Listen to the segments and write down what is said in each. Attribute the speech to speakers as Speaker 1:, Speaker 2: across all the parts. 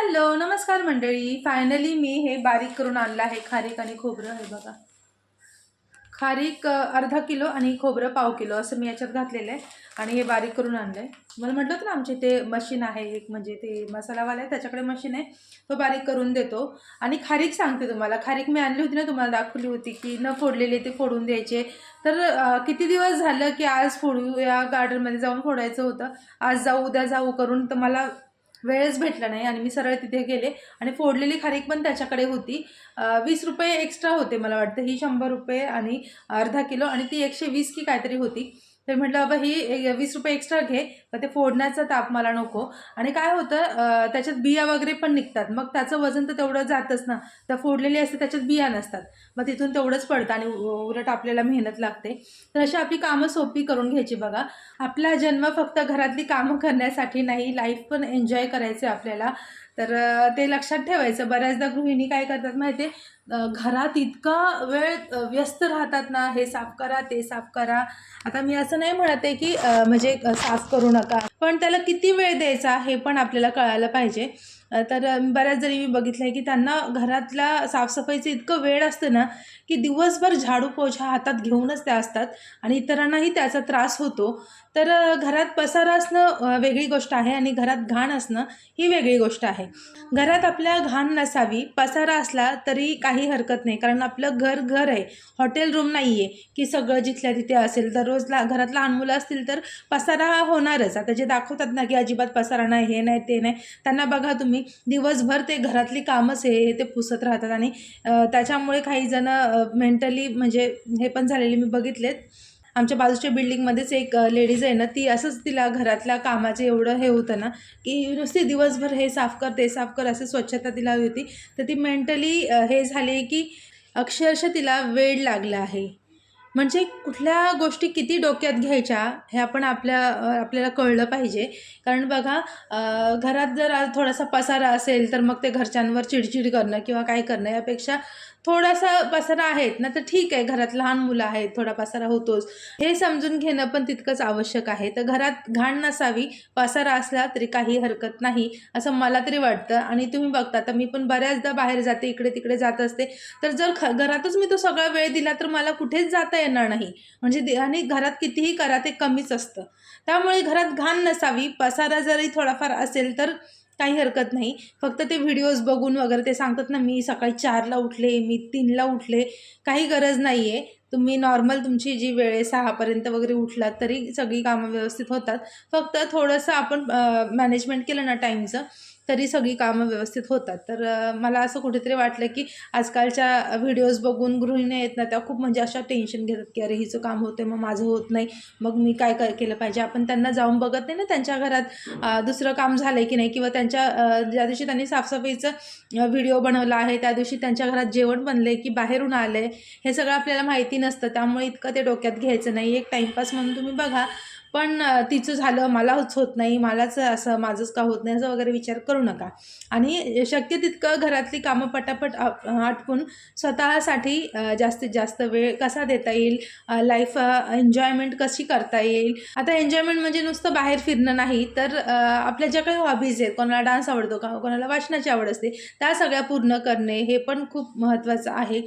Speaker 1: Hello नमस्कार मंडळी. Finally मी हे बारीक करून आणलं आहे खारीक आणि खोबरं हे बघा. खारीक अर्धा किलो आणि खोबरं पाव किलो असं मी याच्यात घातलेलं आहे आणि हे बारीक करून आणलं आहे मला म्हटलं होतं ना आमचे ते मशीन आहे एक म्हणजे ते मसालावाला आहे त्याच्याकडे मशीन आहे तो बारीक करून देतो. आणि खारीक सांगते तुम्हाला खारीक मी आणली होती ना तुम्हाला दाखवली होती की न फोडलेले ते फोडून द्यायचे. तर किती दिवस झालं की आज फोडू या गार्डनमध्ये जाऊन फोडायचं होतं? आज जाऊ उद्या जाऊ करून तर मला वेळच भेटला नाही आणि मी सरळ तिथे गेले आणि फोडलेली खारीक पण त्याच्याकडे होती. वीस रुपये एक्स्ट्रा होते मला वाटतं. ही शंभर रुपये आणि अर्धा किलो आणि ती एकशे वीस की काहीतरी होती. तर म्हटलं बाबा ही वीस रुपये एक्स्ट्रा घे तर ते फोडण्याचा ताप मला नको. आणि काय होतं त्याच्यात बिया वगैरे पण निघतात. मग त्याचं वजन तर तेवढं जातच ना. तर फोडलेली असते त्याच्यात बिया नसतात. मग तिथून तेवढंच पडतं आणि उ- उलट आपल्याला मेहनत लागते. तर अशी आपली कामं सोपी करून घ्यायची बघा. आपला जन्म फक्त घरातली कामं करण्यासाठी नाही लाईफ पण एन्जॉय करायचे आपल्याला. तर ते लक्षात ठेवायचं. बऱ्याचदा गृहिणी काय करतात माहिती घरात इतका वेळ व्यस्त राहतात ना हे साफ करा ते साफ करा. आता मी असं नाही म्हणत आहे की म्हणजे साफ करू नका. पण त्याला किती वेळ द्यायचा हे पण आपल्याला कळायला पाहिजे. तर बऱ्याच जणी मी बघितलं आहे की त्यांना घरातल्या साफसफाईचं इतकं वेळ असतं ना की दिवसभर झाडू पोछा हातात घेऊनच त्या असतात आणि इतरांनाही त्याचा त्रास होतो. तर घरात पसारा असणं वेगळी गोष्ट आहे आणि घरात घाण असणं ही वेगळी गोष्ट आहे. घरात आपल्या घाण नसावी पसारा असला तरी काही हरकत नाही कारण आपलं घर घर आहे. हॉटेल रूम नाही आहे की सगळं जिथल्या तिथे असेल. दररोज ला घरात लहान मुलं असतील तर पसारा हा होणारच. आता जे दाखवतात ना की अजिबात पसारा नाही हे नाही ते नाही त्यांना बघा तुम्ही दिवसभर ते घरातली कामच हे हे ते पुसत राहतात. आणि त्याच्यामुळे काही जण मेंटली म्हणजे हे पण झालेले मी बघितलेत. आमच्या बाजूच्या बिल्डिंगमध्येच एक लेडीज आहे ना ती असंच तिला घरातल्या कामाचे एवढं हे होतं ना की नुसती दिवसभर हे साफ कर ते साफ कर असं स्वच्छता तिला हवी होती. तर ती मेंटली हे झाली की अक्षरशः तिला वेळ लागला आहे. म्हणजे कुठल्या गोष्टी किती डोक्यात घ्यायच्या हे आपण आपल्या आपल्याला कळलं पाहिजे. कारण बघा घरात जर आज थोडासा पसारा असेल तर मग ते घरच्यांवर चिडचिड करणं किंवा काय करणं यापेक्षा थोडासा पसारा आहेत ना तर ठीक आहे घरात लहान मुलं आहेत थोडा पसारा होतोच. हे समजून घेणं पण तितकंच आवश्यक आहे. तर घरात घाण नसावी पसारा असला तरी काही हरकत नाही असं मला तरी वाटतं. आणि तुम्ही बघता तर मी पण बऱ्याचदा बाहेर जाते इकडे तिकडे जात असते. तर जर ख घरातच मी तो सगळा वेळ दिला तर मला कुठेच जाता येणार नाही. म्हणजे आणि घरात कितीही करा ते कमीच असतं. त्यामुळे घरात घाण नसावी. पसारा जरी थोडाफार असेल तर काही हरकत नाही. फक्त ते व्हिडिओज बघून वगैरे ते सांगतात ना मी सकाळी चारला उठले मी तीनला उठले. काही गरज नाही आहे तुम्ही नॉर्मल तुमची जी वेळ आहे सहापर्यंत वगैरे उठलात तरी सगळी कामं व्यवस्थित होतात. फक्त थोडंसं आपण मॅनेजमेंट केलं ना टाईमचं तरी सगळी कामं व्यवस्थित होतात. तर मला असं कुठेतरी वाटलं की आजकालच्या व्हिडिओज बघून गृहिणी आहेत ना त्या खूप म्हणजे अशा टेन्शन घेतात की अरे हिचं काम होतं मग माझं होत नाही मग मी काय काय केलं पाहिजे? आपण त्यांना जाऊन बघत नाही ना त्यांच्या घरात दुसरं काम झालं आहे की नाही? किंवा त्यांच्या ज्या दिवशी त्यांनी साफसफाईचं व्हिडिओ बनवला आहे त्या दिवशी त्यांच्या घरात जेवण बनलं की बाहेरून आले हे सगळं आपल्याला माहिती नसतं. त्यामुळे इतकं ते डोक्यात घ्यायचं नाही. एक टाईमपास म्हणून तुम्ही बघा पण तिचं झालं मलाच होत नाही मलाच असं माझंच का होत नाही असं वगैरे विचार करू नका. आणि शक्य तितकं घरातली कामं पटापट आटपून स्वतःसाठी जास्तीत जास्त वेळ कसा देता येईल? लाईफ एन्जॉयमेंट कशी करता येईल? आता एन्जॉयमेंट म्हणजे नुसतं बाहेर फिरणं नाही तर आपल्या ज्या काही हॉबीज आहेत कोणाला डान्स आवडतो का? कोणाला वाचनाची आवड असते त्या सगळ्या पूर्ण करणे हे पण खूप महत्त्वाचं आहे.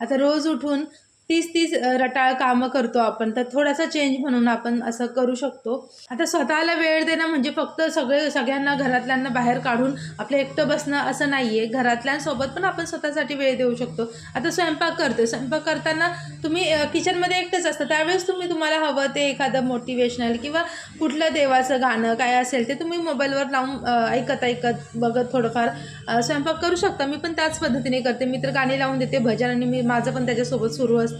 Speaker 1: आता रोज उठून तीच तीच रटाळ कामं करतो आपण. तर थोडासा चेंज म्हणून आपण असं करू शकतो. आता स्वतःला वेळ देणं म्हणजे फक्त सगळे सगळ्यांना घरातल्यांना बाहेर काढून आपलं एकटं बसणं असं नाही आहे घरातल्यांसोबत पण आपण स्वतःसाठी वेळ देऊ शकतो. आता स्वयंपाक करतो स्वयंपाक करताना तुम्ही किचनमध्ये एकटंच असतं. त्यावेळेस तुम्ही तुम्हाला हवं ते एखादं मोटिवेशनल किंवा कुठलं देवाचं गाणं काय असेल ते तुम्ही मोबाईलवर लावून ऐकत ऐकत बघत थोडंफार स्वयंपाक करू शकता. मी पण त्याच पद्धतीने करते. मी तर गाणी लावून देते भजन आणि मी माझं पण त्याच्यासोबत सुरू असतं.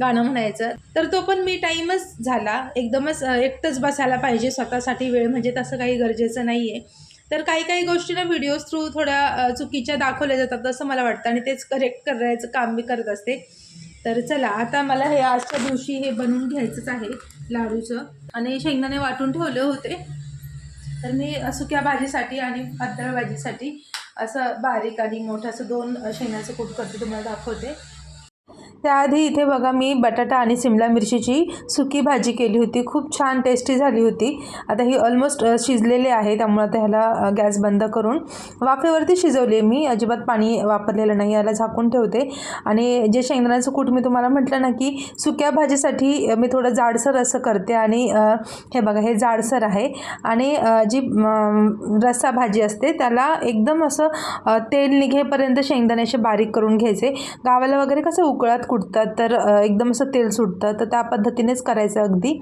Speaker 1: गाणं म्हणायचं. तर तो पण मी टाईमच झाला. एकदमच एकटंच बसायला पाहिजे. स्वतःसाठी वेळ म्हणजे तसं काही गरजेचं नाही आहे तर काही काही गोष्टींना व्हिडिओज थ्रू थोड्या चुकीच्या दाखवल्या जातात असं मला वाटतं आणि तेच करेक्ट करायचं काम मी करत असते. तर चला आता मला हे आजच्या दिवशी हे बनवून घ्यायचंच आहे लाडूचं. आणि शेंगदाणे वाटून ठेवले होते. तर मी सुक्या भाजीसाठी आणि पातळ भाजीसाठी असं बारीक आणि मोठं असं दोन शेंगण्याचं कूट करते तुम्हाला दाखवते. त्याआधी इथे बघा मी बटाटा आणि सिमला मिरचीची सुकी भाजी केली होती. खूप छान टेस्टी झाली होती. आता ही ऑलमोस्ट शिजलेली आहे त्यामुळे आता ह्याला गॅस बंद करून वाफेवरती शिजवली आहे मी. अजिबात पाणी वापरलेलं नाही याला झाकून ठेवते. आणि जे शेंगदाण्याचं कूट मी तुम्हाला म्हटलं ना की सुक्या भाजीसाठी मी थोडं जाडसर असं करते. आणि हे बघा हे जाडसर आहे. आणि जी रस्सा भाजी असते त्याला एकदम असं तेल निघेपर्यंत शेंगदाण्याचे बारीक करून घ्यायचे. गावाला वगैरे कसं उकळत कुटतात तर एकदम असं तेल सुटतं तर त्या पद्धतीनेच करायचं अगदी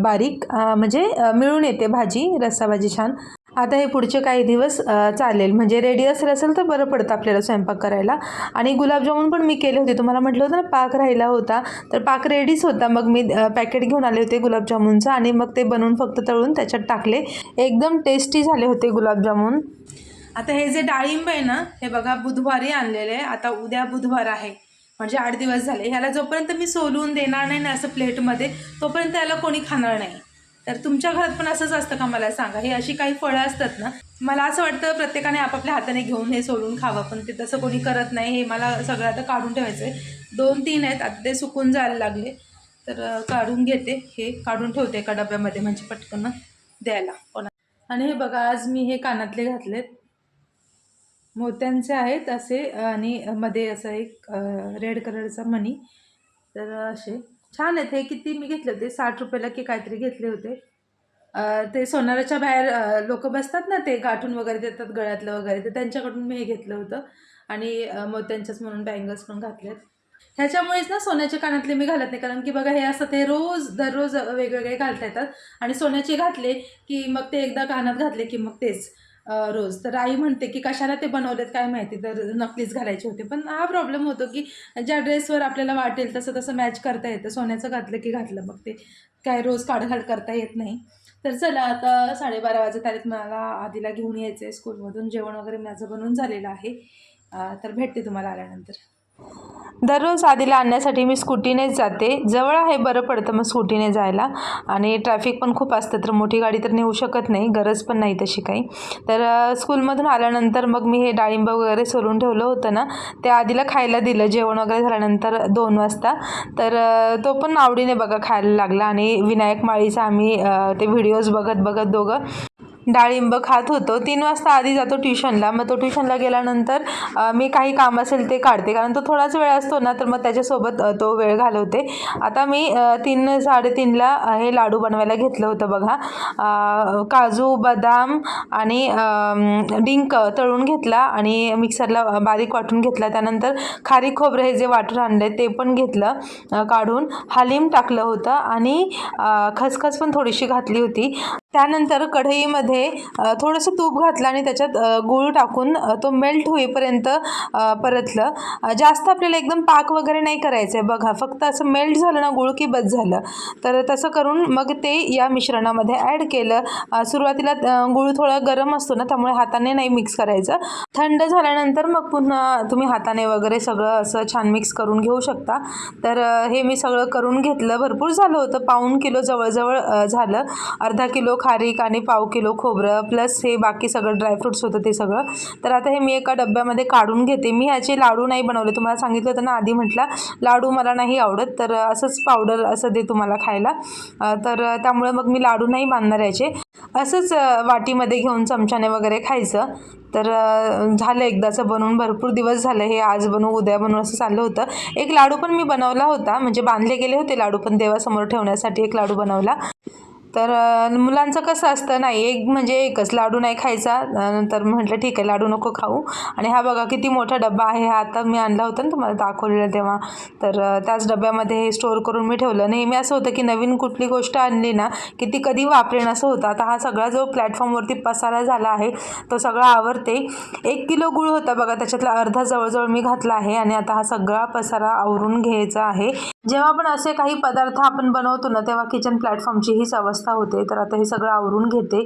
Speaker 1: बारीक म्हणजे मिळून येते भाजी रस्सा भाजी छान. आता हे पुढचे काही दिवस चालेल. म्हणजे रेडी असेल असेल तर बरं पडतं आपल्याला स्वयंपाक करायला. आणि गुलाबजामुन पण मी केले होते. तुम्हाला म्हटलं होतं ना पाक राहिला होता तर पाक रेडीच होता. मग मी पॅकेट घेऊन आले होते गुलाबजामुनचं आणि मग ते बनवून फक्त तळून त्याच्यात टाकले. एकदम टेस्टी झाले होते गुलाबजामुन. आता हे जे डाळिंब आहे ना हे बघा बुधवारी आणलेले आहे. आता उद्या बुधवार आहे. म्हणजे आठ दिवस झाले. ह्याला जोपर्यंत मी सोलून देणार नाही ना असं प्लेटमध्ये तोपर्यंत याला कोणी खाणार नाही. तर तुमच्या घरात पण असंच असतं का मला सांगा? हे अशी काही फळं असतात ना मला असं वाटतं प्रत्येकाने आपापल्या हाताने घेऊन हे सोलून खावं पण ते तसं कोणी करत नाही. हे मला सगळं आता काढून ठेवायचं आहे दोन तीन आहेत आता ते सुकून जायला लागले. तर काढून घेते. हे काढून ठेवते एका डब्यामध्ये म्हणजे पटकन द्यायला. कोणा आणि हे बघा आज मी हे कानातले घातलेत. मोत्यांचे आहेत असे आणि मध्ये असं एक रेड कलरचा मणी. तर असे. छान आहेत. हे किती मी घेतले होते. साठ रुपयाला की काहीतरी घेतले होते. ते सोनाराच्या बाहेर लोक बसतात ना ते गाठून वगैरे देतात गळ्यातलं वगैरे. तर त्यांच्याकडून मी हे घेतलं होतं. आणि मोत्यांच्याच म्हणून बँगल्स पण घातल्यात ह्याच्यामुळेच ना सोन्याचे कानातले मी घालत नाही. कारण की बघा हे असं ते रोज दररोज वेगवेगळे घालता येतात. आणि सोन्याचे घातले की मग ते एकदा कानात घातले की मग तेच. रोज. तर आई म्हणते की कशाला ते बनवलेत? काय माहिती? तर नकलीच घालायचे होते. पण हा प्रॉब्लेम होतो की ज्या ड्रेसवर आपल्याला वाटेल तसं तसं मॅच करता येतं. सोन्याचं घातलं की घातलं. मग ते काय रोज काढघाड करता येत नाही. तर चला आता साडेबारा वाजत आलेत. मला आधीला घेऊन यायचं आहे स्कूलमधून जेवण वगैरे माझं बनवून झालेलं आहे. तर भेटते तुम्हाला आल्यानंतर. दररोज आधीला आणण्यासाठी मी स्कूटीनेच जाते. जवळ आहे बरं पडतं मग स्कूटीने जायला. आणि ट्रॅफिक पण खूप असतं तर मोठी गाडी तर नेऊ शकत नाही गरज पण नाही तशी काही. तर स्कूलमधून आल्यानंतर मग मी हे डाळिंब वगैरे सोलून ठेवलं होतं ना ते आधीला खायला दिलं जेवण वगैरे झाल्यानंतर दोन वाजता. तर तो पण आवडीने बघा खायला लागला आणि विनायक माळीचा आम्ही ते व्हिडिओज बघत बघत दोघं डाळिंब खात होतो. तीन वाजता आधी जातो ट्युशनला. मग तो ट्युशनला गेल्यानंतर मी काही काम असेल ते काढते. कारण तो थोडाच वेळ असतो ना तर मग त्याच्यासोबत तो वेळ घालवते. आता मी तीन साडेतीनला हे लाडू बनवायला घेतलं होतं बघा. काजू बदाम आणि डिंक तळून घेतला आणि मिक्सरला बारीक वाटून घेतला. त्यानंतर खारीक खोबरं हे जे वाटून आणलं ते पण घेतलं काढून. हालीम टाकलं होतं आणि खसखस पण थोडीशी घातली होती. त्यानंतर कढईमध्ये थोडंसं तूप घातलं आणि त्याच्यात गूळ टाकून तो मेल्ट होईपर्यंत परतलं. जास्त आपल्याला एकदम पाक वगैरे नाही करायचं आहे बघा फक्त असं मेल्ट झालं ना गूळ की बस झालं. तर तसं करून मग ते या मिश्रणामध्ये ॲड केलं. सुरुवातीला गूळ थोडा गरम असतो ना त्यामुळे हाताने नाही मिक्स करायचं. थंड झाल्यानंतर मग पुन्हा तुम्ही हाताने वगैरे सगळं असं छान मिक्स करून घेऊ शकता. तर हे मी सगळं करून घेतलं. भरपूर झालं होतं. पाऊण किलो जवळजवळ झालं. अर्धा किलो खारीक आणि पाव किलो खोबरं प्लस हे बाकी सगळं ड्रायफ्रुट्स होतं ते सगळं. तर आता हे मी एका डब्यामध्ये काढून घेते. मी ह्याचे लाडू नाही बनवले. तुम्हाला सांगितलं होतं ना आधी म्हटलं लाडू मला नाही आवडत तर असंच पावडर असं दे तुम्हाला खायला. तर त्यामुळे मग मी लाडू नाही बांधणार याचे. असंच वाटीमध्ये घेऊन चमच्याने वगैरे खायचं. तर झालं एकदाचं बनवून. भरपूर दिवस झाले. हे आज बनवू उद्या बनवू असं चाललं होतं. एक लाडू पण मी बनवला होता. म्हणजे बांधले गेले होते लाडू पण देवासमोर ठेवण्यासाठी एक लाडू बनवला. तर मुलांचं कसं असतं नाही एक म्हणजे एकच लाडू नाही खायचा. नंतर म्हटलं ठीक आहे लाडू नको खाऊ. आणि हा बघा किती मोठा डब्बा आहे हा. आता मी आणला होता ना तुम्हाला दाखवलेला तेव्हा. तर त्याच डब्यामध्ये हे स्टोअर करून मी ठेवलं. नेहमी असं होतं की नवीन कुठली गोष्ट आणली ना की ती कधी वापरेन असं होतं. आता हा सगळा जो प्लॅटफॉर्मवरती पसारा झाला आहे तो सगळा आवरते. एक किलो गुळ होता बघा त्याच्यातला अर्धा जवळजवळ मी घातला आहे. आणि आता हा सगळा पसारा आवरून घ्यायचा आहे. जेव्हा पण असे काही पदार्थ आपण बनवतो ना तेव्हा किचन प्लॅटफॉर्मची हीच अवस्था होते. तर आता हे सगळं आवरून घेते.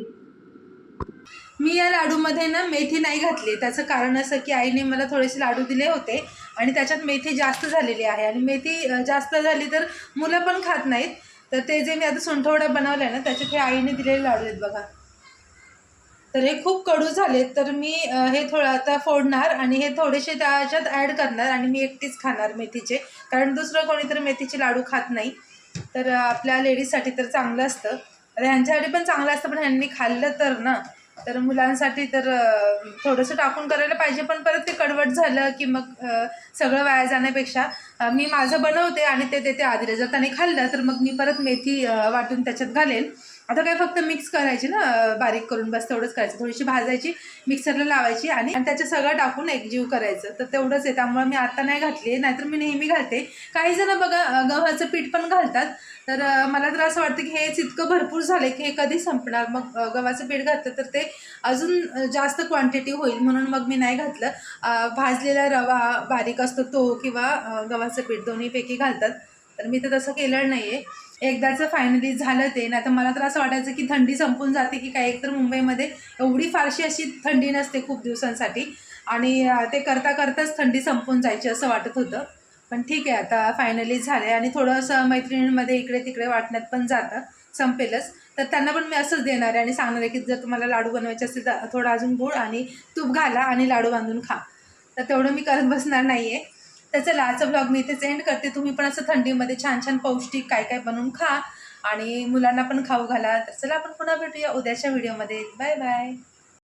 Speaker 1: मी या लाडूमध्ये ना मेथी नाही घातली. त्याचं कारण असं की आईने मला थोडेसे लाडू दिले होते आणि त्याच्यात मेथी जास्त झालेली आहे. आणि मेथी जास्त झाली तर मुलं पण खात नाहीत. तर ते जे मी आता सुंठवडा बनवलं आहे ना त्याच्यात हे आईने दिलेले लाडू आहेत बघा. तर हे खूप कडू झाले तर मी हे थोडं आता फोडणार आणि हे थोडेसे त्याच्यात ॲड करणार आणि मी एकटीच खाणार मेथीचे. कारण दुसरं कोणीतरी मेथीचे लाडू खात नाही. तर आपल्या लेडीजसाठी तर चांगलं असतं. आता ह्यांच्यासाठी पण चांगलं असतं पण ह्यांनी खाल्लं तर ना तर मुलांसाठी तर थोडंसं टाकून करायला पाहिजे. पण परत ते कडवट झालं की मग सगळं वाया जाण्यापेक्षा मी माझं बनवते आणि ते देते आधीला जर त्याने खाल्लं तर मग मी परत मेथी वाटून त्याच्यात घालेन. आता काय फक्त मिक्स करायची ना बारीक करून बस तेवढंच करायचं. थोडीशी भाजायची मिक्सरला लावायची आणि त्याचं सगळं टाकून एकजीव करायचं. तर तेवढंच आहे. त्यामुळे मी आता नाही घातली नाहीतर मी नेहमी घालते. काही जण बघा गव्हाचं पीठ पण घालतात. तर मला तर असं वाटतं की हेच इतकं भरपूर झालं की हे कधी संपणार. मग गव्हाचं पीठ घातलं तर ते अजून जास्त क्वांटिटी होईल म्हणून मग मी नाही घातलं. भाजलेला रवा बारीक असतो तो किंवा गव्हाचं पीठ दोन्हीपैकी घालतात. तर मी तर तसं केलं नाही आहे एकदाचं फायनली झालं ते. नाही तर मला तर असं वाटायचं की थंडी संपून जाते की काय? एकतर मुंबईमध्ये एवढी फारशी अशी थंडी नसते खूप दिवसांसाठी. आणि ते करता करताच थंडी संपून जायची असं वाटत होतं. पण ठीक आहे आता फायनली झाले आणि थोडंसं मैत्रिणींमध्ये इकडे तिकडे वाटण्यात पण जातं संपेलच. तर त्यांना पण मी असंच देणार आहे आणि सांगणार आहे की जर तुम्हाला लाडू बनवायचे असतील तर थोडं अजून गुळ आणि तूप घाला आणि लाडू बांधून खा. तर तेवढं मी करत बसणार नाही आहे तर चला आजचा ब्लॉग मी इथेच एंड करते. तुम्ही पण असं थंडीमध्ये छान छान पौष्टिक काय काय बनवून खा आणि मुलांना पण खाऊ घाला. तर चला आपण पुन्हा भेटूया उद्याच्या व्हिडिओमध्ये बाय बाय